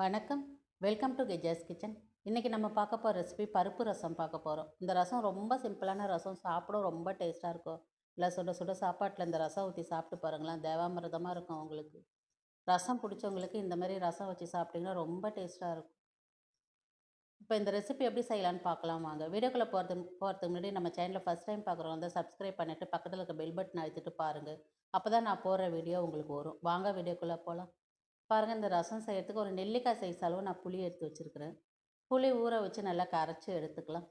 வணக்கம். Welcome to கெஜாஸ் kitchen இன்றைக்கி நம்ம பார்க்க போகிற ரெசிபி பருப்பு ரசம் பார்க்க போகிறோம் இந்த ரசம் ரொம்ப சிம்பிளான ரசம். சாப்பிட ரொம்ப டேஸ்ட்டாக இருக்கும். இல்லை சுட சுட சாப்பாட்டில் இந்த ரசம் ஊற்றி சாப்பிட்டு பாருங்களேன். தேவாமிரதமாக இருக்கும் உங்களுக்கு. ரசம் பிடிச்சவங்களுக்கு இந்த மாதிரி ரசம் வச்சு சாப்பிட்டிங்கன்னா ரொம்ப டேஸ்ட்டாக இருக்கும். இப்போ இந்த ரெசிபி எப்படி செய்யலான்னு பார்க்கலாம் வாங்க. வீடியோக்குள்ளே போகிறது போகிறதுக்கு முன்னாடி நம்ம சேனலில் ஃபஸ்ட் டைம் பார்க்குறவங்க வந்து சப்ஸ்கிரைப் பண்ணிவிட்டு பக்கத்தில் இருக்க பெல் பட்டன் அழுத்திட்டு பாருங்கள் அப்போ தான் நான் போடுற வீடியோ உங்களுக்கு வரும். வாங்க வீடியோக்குள்ளே போகலாம் பாருங்கள் இந்த ரசம் செய்கிறதுக்கு ஒரு நெல்லிக்காய் சைஸ் அளவு நான் புளி எடுத்து வச்சுருக்கிறேன். புளி ஊற வச்சு நல்லா கரைச்சி எடுத்துக்கலாம்.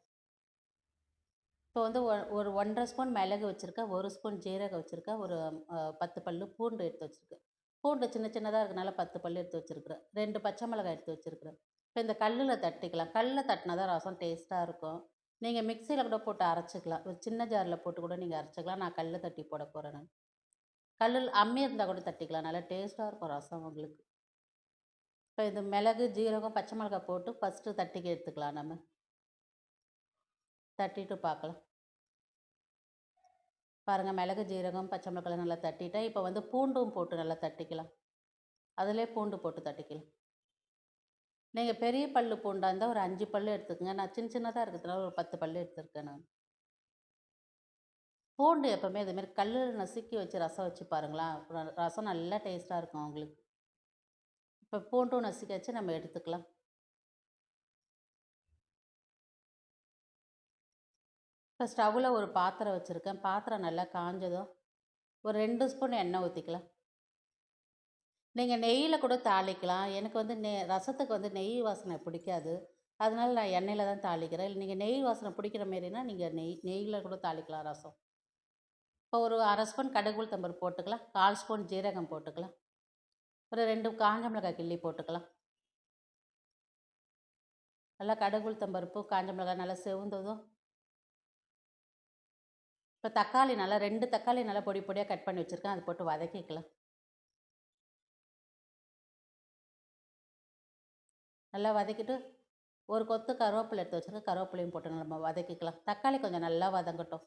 இப்போ வந்து ஒ- ஒரு ஒன்றரை ஸ்பூன் மிளகு வச்சுருக்கேன் ஒரு ஸ்பூன் ஜீரகம் வச்சுருக்கேன் ஒரு பத்து பல் பூண்டு எடுத்து வச்சுருக்கேன். பூண்டு சின்ன சின்னதாக இருக்கனால பத்து பல் எடுத்து வச்சுருக்கிறேன். ரெண்டு பச்சை மிளகாய் எடுத்து வச்சுருக்கிறேன். இப்போ இந்த கல்லில் தட்டிக்கலாம். கல்லில் தட்டினா தான் ரசம் டேஸ்ட்டாக இருக்கும். நீங்கள் மிக்சியில் கூட போட்டு அரைச்சிக்கலாம். ஒரு சின்ன ஜாரில் போட்டு கூட நீங்கள் அரைச்சிக்கலாம். நான் கல்லில் தட்டி போட போகிறேன் நான். கல்லில் அம்மி இருந்தால் கூட தட்டிக்கலாம். நல்லா டேஸ்ட்டாக இருக்கும் ரசம் உங்களுக்கு. இப்போ இது மிளகு ஜீரகம் பச்சை மிளகாய் போட்டு ஃபஸ்ட்டு தட்டிக்கு எடுத்துக்கலாம் நம்ம. தட்டிட்டு பார்க்கலாம். பாருங்கள் மிளகு ஜீரகம் பச்சை மிளகாய் நல்லா தட்டிட்டேன். இப்போ வந்து பூண்டும் போட்டு நல்லா தட்டிக்கலாம். அதிலே பூண்டு போட்டு தட்டிக்கலாம். நீங்கள் பெரிய பல்லு பூண்டாக இருந்தால் ஒரு அஞ்சு பல்லு எடுத்துக்கங்க. நான் சின்ன சின்னதாக இருக்கிறதுனால ஒரு பத்து பல்லு எடுத்துருக்கேன் நான். பூண்டு எப்போவுமே இதுமாரி கல்லில் நசுக்கி வச்சு ரசம் வச்சு பாருங்களேன். ரசம் நல்லா டேஸ்ட்டாக இருக்கும் உங்களுக்கு இப்போ பூண்டும் நசுக்காச்சு நம்ம எடுத்துக்கலாம். இப்போ ஸ்டவ்வில் ஒரு பாத்திரம் வச்சுருக்கேன். பாத்திரம் நல்லா காஞ்சதும் ஒரு ரெண்டு ஸ்பூன் எண்ணெய் ஊற்றிக்கலாம் நீங்கள் நெய்யில் கூட தாளிக்கலாம். எனக்கு வந்து நெ ரசத்துக்கு வந்து நெய் வாசனை பிடிக்காது. அதனால நான் எண்ணெயில் தான் தாளிக்கிறேன். இல்லை நீங்கள் நெய் வாசனை பிடிக்கிற மாரினா நீங்கள் நெய் நெய்யில் கூட தாளிக்கலாம் ரசம். இப்போ ஒரு அரை ஸ்பூன் கடுகு உளுத்தம்பருப்பு போட்டுக்கலாம். கால் ஸ்பூன் ஜீரகம் போட்டுக்கலாம். ஒரு ரெண்டு காஞ்ச மிளகாய் கிள்ளி போட்டுக்கலாம். நல்லா கடுகுளுத்தம் பருப்பு காஞ்ச மிளகாய் நல்லா செவந்ததும். இப்போ தக்காளி நல்லா ரெண்டு தக்காளி நல்லா பொடி பொடியாக கட் பண்ணி வச்சுருக்கேன். அது போட்டு வதக்கிக்கலாம். நல்லா வதக்கிட்டு ஒரு கொத்து கருவேப்பிலை எடுத்து வச்சுருக்கேன். கருவேப்பிலையும் போட்டு நம்ம வதக்கிக்கலாம். தக்காளி கொஞ்சம் நல்லா வதங்கட்டும்.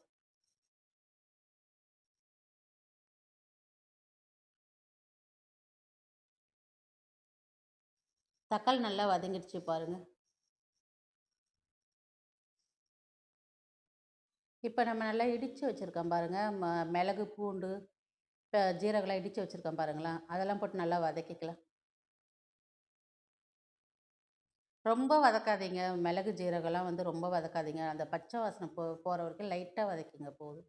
தக்காளி நல்லா வதங்கிடுச்சு பாருங்கள் இப்போ நம்ம நல்லா இடித்து வச்சுருக்கோம் பாருங்கள் ம மிளகு பூண்டு இப்போ ஜீரகம்லாம் இடித்து வச்சுருக்கோம் பாருங்களேன். அதெல்லாம் போட்டு நல்லா வதக்கிக்கலாம். ரொம்ப வதக்காதீங்க. மிளகு ஜீரகம்லாம் வந்து ரொம்ப வதக்காதீங்க. அந்த பச்சை வாசனை போ போகிற வரைக்கும் லைட்டாக வதக்கிங்க போதும்.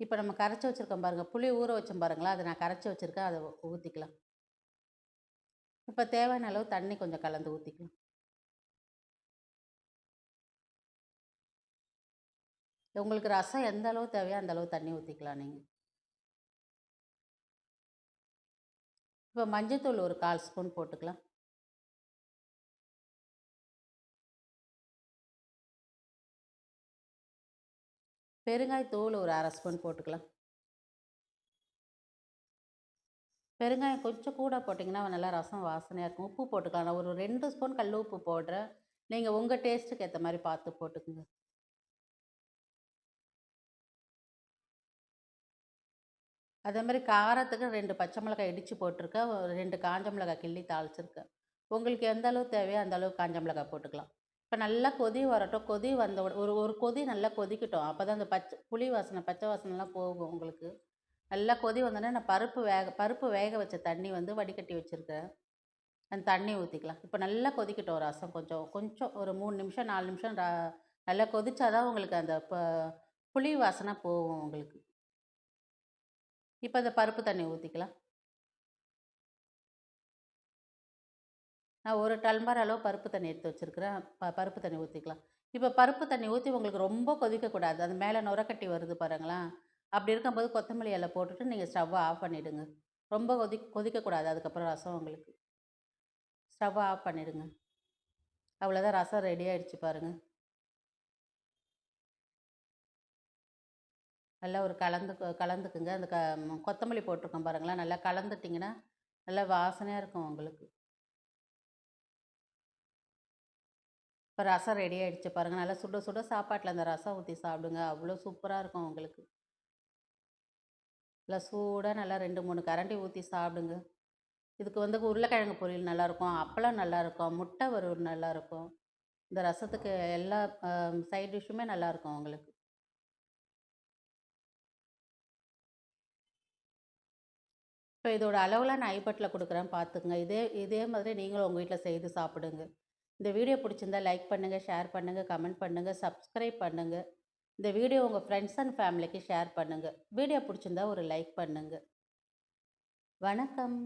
இப்போ நம்ம கரைச்சி வச்சுருக்கோம் பாருங்கள் புளி ஊற வச்சோம் பாருங்களா அதை நான் கரைச்சி வச்சுருக்கேன். அதை ஊற்றிக்கலாம் இப்போ தேவையான அளவு தண்ணி கொஞ்சம் கலந்து ஊற்றிக்கலாம் உங்களுக்கு ரசம் எந்த அளவு தேவையோ அந்த அளவு தண்ணி ஊற்றிக்கலாம் நீங்கள் இப்போ மஞ்சத்தூள் ஒரு கால் ஸ்பூன் போட்டுக்கலாம். பெருங்காயத்தூள் ஒரு அரை ஸ்பூன் போட்டுக்கலாம். பெருங்காயம் கொஞ்சம் கூட போட்டிங்கன்னா நல்லா ரசம் வாசனையாக இருக்கும். உப்பு போட்டுக்கலாம். நான் ஒரு ரெண்டு ஸ்பூன் கல் உப்பு போடுறேன். நீங்கள் உங்கள் டேஸ்ட்டுக்கு ஏற்ற மாதிரி பார்த்து போட்டுக்குங்க. அதே மாதிரி காரத்துக்கு ரெண்டு பச்சை மிளகாய் இடித்து போட்டிருக்கேன். ஒரு ரெண்டு காஞ்ச மிளகாய் கிள்ளி தாளிச்சிருக்கேன். உங்களுக்கு எந்த அளவு தேவையோ அந்த அளவு காஞ்ச மிளகாய் போட்டுக்கலாம். இப்போ நல்லா கொதி வரட்டும். கொதி வந்த ஒரு ஒரு கொதி நல்லா கொதிக்கட்டும். அப்போ தான் அந்த பச்சை புளி வாசனை பச்சை வாசனைலாம் போகும் உங்களுக்கு. நல்லா கொதி வந்தோடனே நான் பருப்பு வேக பருப்பு வேக வச்ச தண்ணி வந்து வடிகட்டி வச்சுருக்கேன். அந்த தண்ணி ஊற்றிக்கலாம் இப்போ நல்லா கொதிக்கட்டும் ரசம் கொஞ்சம். கொஞ்சம் ஒரு மூணு நிமிஷம் நாலு நிமிஷம் நல்லா நல்லா கொதிச்சாதான் உங்களுக்கு அந்த புளி வாசனை போகும் உங்களுக்கு. இப்போ அந்த பருப்பு தண்ணி ஊற்றிக்கலாம் நான் ஒரு டல்மர் அளவு பருப்பு தண்ணி எடுத்து வச்சுருக்கிறேன். ப பருப்பு தண்ணி ஊற்றிக்கலாம் இப்போ பருப்பு தண்ணி ஊற்றி உங்களுக்கு ரொம்ப கொதிக்கக்கூடாது. அது மேலே நுரக்கட்டி வருது பாருங்களேன். அப்படி இருக்கும்போது கொத்தமல்லி இலை போட்டுட்டு நீங்கள் ஸ்டவ்வை ஆஃப் பண்ணிவிடுங்க ரொம்ப கொதி கொதிக்கக்கூடாது. அதுக்கப்புறம் ரசம் உங்களுக்கு. ஸ்டவ்வை ஆஃப் பண்ணிவிடுங்க அவ்வளோதான். ரசம் ரெடி ஆகிடுச்சு பாருங்கள் நல்லா ஒரு கலந்து கலந்துக்குங்க. அந்த க கொத்தமல்லி போட்டிருக்கோம் பாருங்களேன். நல்லா கலந்துட்டிங்கன்னா நல்லா வாசனையாக இருக்கும் உங்களுக்கு. இப்போ ரசம் ரெடி ஆகிடுச்சு பாருங்கள் நல்லா சுட சுட சாப்பாட்டில் அந்த ரசம் ஊற்றி சாப்பிடுங்க. அவ்வளோ சூப்பராக இருக்கும் உங்களுக்கு. நல்லா சூடாக நல்லா ரெண்டு மூணு கரண்டி ஊற்றி சாப்பிடுங்க. இதுக்கு வந்து உருளைக்கிழங்கு பொரியல் நல்லாயிருக்கும் அப்பளம் நல்லாயிருக்கும் முட்டை வறுவல் நல்லாயிருக்கும். இந்த ரசத்துக்கு எல்லா சைட் டிஷ்ஷுமே நல்லாயிருக்கும் உங்களுக்கு. இப்போ இதோட அளவுலாம் நான் ஐபட்டில் கொடுக்குறேன் பார்த்துக்குங்க. இதே இதே மாதிரி நீங்களும் உங்கள் வீட்டில் செய்து சாப்பிடுங்க. இந்த வீடியோ பிடிச்சிருந்தா லைக் பண்ணுங்கள் ஷேர் பண்ணுங்கள் கமெண்ட் பண்ணுங்கள் சப்ஸ்கிரைப் பண்ணுங்கள் இந்த வீடியோ உங்கள் ஃப்ரெண்ட்ஸ் அண்ட் ஃபேமிலிக்கு ஷேர் பண்ணுங்கள் வீடியோ பிடிச்சிருந்தா ஒரு லைக் பண்ணுங்கள் வணக்கம்.